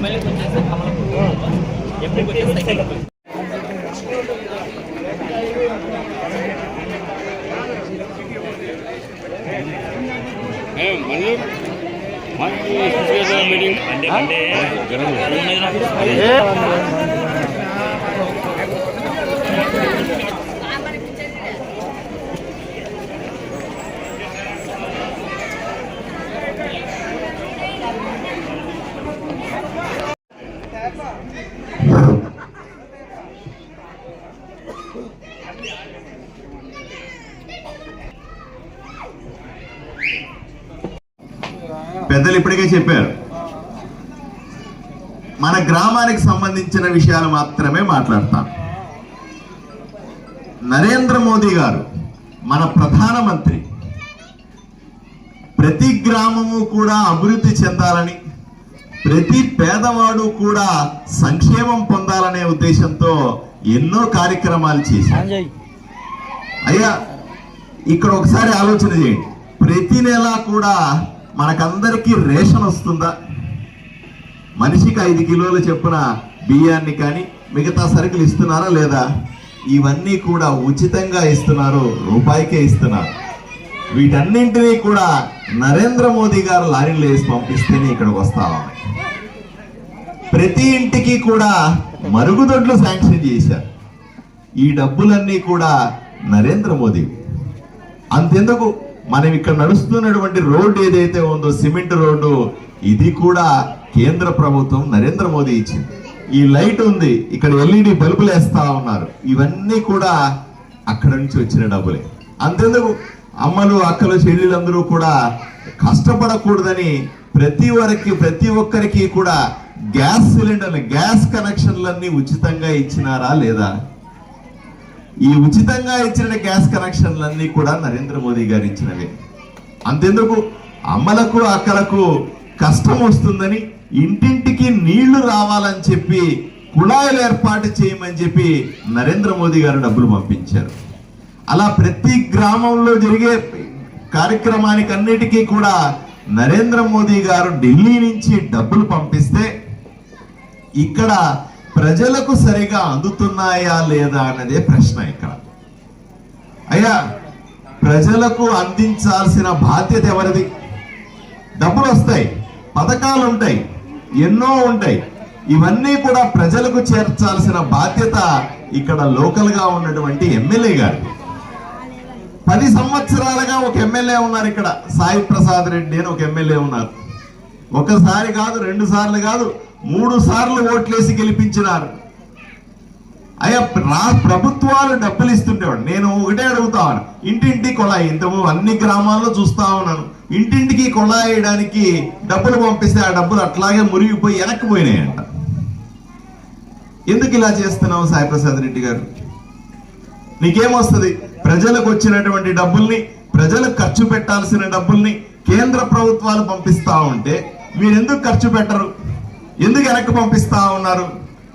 MLA கொஞ்சம் sir கமலம் எப்படி கொஞ்சம் சைக்கிள் மீட்டிங் పెద్దలు ఇప్పటికే చెప్పారు. మన గ్రామానికి సంబంధించిన విషయాలు మాత్రమే మాట్లాడతాం. నరేంద్ర మోదీ గారు మన ప్రధానమంత్రి ప్రతి గ్రామము కూడా అభివృద్ధి చెందాలని ప్రతి పేదవాడు కూడా సంక్షేమం పొందాలనే ఉద్దేశంతో ఎన్నో కార్యక్రమాలు చేశారు. అయ్యా ఇక్కడ ఒకసారి ఆలోచన చేయండి. ప్రతి నెల కూడా మనకందరికీ రేషన్ వస్తుందా? మనిషికి ఐదు కిలోల చెప్పున బియ్యాన్ని కానీ మిగతా సరుకులు ఇస్తున్నారా లేదా? ఇవన్నీ కూడా ఉచితంగా ఇస్తున్నారు రూపాయికే ఇస్తున్నారు. వీటన్నింటినీ కూడా నరేంద్ర మోదీ గారు లారీలు వేసి పంపిస్తేనే ఇక్కడికి వస్తావా ప్రతి ఇంటికి కూడా మరుగుదొడ్లు శాంక్షన్ చేశారు. ఈ డబ్బులన్నీ కూడా నరేంద్ర మోదీ. అంతెందుకు? మనం ఇక్కడ నడుస్తున్నటువంటి రోడ్డు ఏదైతే ఉందో సిమెంట్ రోడ్డు ఇది కూడా కేంద్ర ప్రభుత్వం నరేంద్ర మోదీ ఇచ్చింది. ఈ లైట్ ఉంది ఇక్కడ ఎల్ఈడి బల్బులు వేస్తా ఉన్నారు. ఇవన్నీ కూడా అక్కడ నుంచి వచ్చిన డబ్బులే. అంతేందుకు? అమ్మలు అక్కలు చెల్లెలందరూ కూడా కష్టపడకూడదని ప్రతి వరకు ప్రతి ఒక్కరికి కూడా గ్యాస్ సిలిండర్లు గ్యాస్ కనెక్షన్లన్నీ ఉచితంగా ఇచ్చినారా లేదా? ఈ ఉచితంగా ఇచ్చిన గ్యాస్ కనెక్షన్లన్నీ కూడా నరేంద్ర మోదీ గారు ఇచ్చినవే. అంతెందుకు? అమ్మలకు అక్కలకు కష్టం వస్తుందని ఇంటింటికి నీళ్ళు రావాలని చెప్పి కుళాయిలు ఏర్పాటు చేయమని చెప్పి నరేంద్ర మోదీ గారు డబ్బులు పంపించారు. అలా ప్రతి గ్రామంలో జరిగే కార్యక్రమానికి అన్నిటికీ కూడా నరేంద్ర మోదీ గారు ఢిల్లీ నుంచి డబ్బులు పంపిస్తే ఇక్కడ ప్రజలకు సరిగా అందుతున్నాయా లేదా అన్నదే ప్రశ్న ఇక్కడ. అయ్యా ప్రజలకు అందించాల్సిన బాధ్యత ఎవరిది? డబ్బులు వస్తాయి పథకాలు ఉంటాయి ఎన్నో ఉంటాయి. ఇవన్నీ కూడా ప్రజలకు చేర్చాల్సిన బాధ్యత ఇక్కడ లోకల్గా ఉన్నటువంటి ఎమ్మెల్యే గారు పది సంవత్సరాలుగా ఒక ఎమ్మెల్యే ఉన్నారు ఇక్కడ. సాయి ప్రసాద్ రెడ్డి అని ఒక ఎమ్మెల్యే ఉన్నారు. ఒకసారి కాదు రెండు సార్లు కాదు మూడు సార్లు ఓట్లేసి గెలిపించినారు. అయ్యా రా ప్రభుత్వాలు డబ్బులు ఇస్తుండేవాడు. నేను ఒకటే అడుగుతాను. ఇంటింటి కొళాయి ఇంతకు అన్ని గ్రామాల్లో చూస్తా ఉన్నాను. ఇంటింటికి కొళాయి వేయడానికి డబ్బులు పంపిస్తే ఆ డబ్బులు అట్లాగే మురిగిపోయి వెనక్కి పోయినాయంట. ఎందుకు ఇలా చేస్తున్నావు సాయిప్రసాద్ రెడ్డి గారు? నీకేమొస్తుంది? ప్రజలకు వచ్చినటువంటి డబ్బుల్ని ప్రజలకు ఖర్చు పెట్టాల్సిన డబ్బుల్ని కేంద్ర ప్రభుత్వాలు పంపిస్తా ఉంటే మీరు ఎందుకు ఖర్చు పెట్టరు? ఎందుకు వెనక్కి పంపిస్తా ఉన్నారు?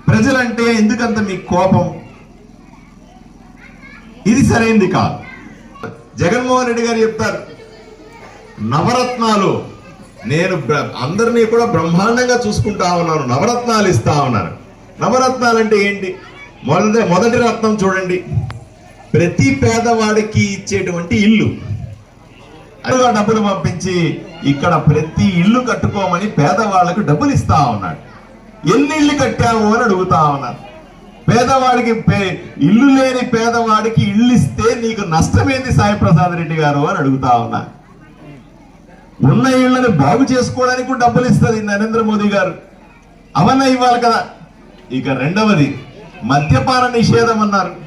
ప్రజలంటే ఎందుకంత మీకు కోపం? ఇది సరైంది కాదు. జగన్మోహన్ రెడ్డి గారు చెప్తారు నవరత్నాలు నేను అందరినీ కూడా బ్రహ్మాండంగా చూసుకుంటా ఉన్నాను నవరత్నాలు ఇస్తా ఉన్నారు. నవరత్నాలు అంటే ఏంటి? మొదటి మొదటి రత్నం చూడండి. ప్రతి పేదవాడికి ఇచ్చేటువంటి ఇల్లు. అదిగో డబ్బులు పంపించి ఇక్కడ ప్రతి ఇల్లు కట్టుకోమని పేదవాళ్ళకు డబ్బులు ఇస్తా ఉన్నాడు. ఎన్ని ఇల్లు కట్టావు అని అడుగుతా ఉన్నారు పేదవాడికి పే- ఇల్లు లేని పేదవాడికి ఇల్లు ఇస్తే నీకు నష్టమేంది సాయి ప్రసాద్ రెడ్డి గారు అని అడుగుతా ఉన్నా. ఉన్న ఇళ్ళను బాగు చేసుకోవడానికి డబ్బులు ఇస్తుంది నరేంద్ర మోదీ గారు. అవన్నీ ఇవ్వాలి కదా. ఇక రెండవది మద్యపాన నిషేధం అన్నారు.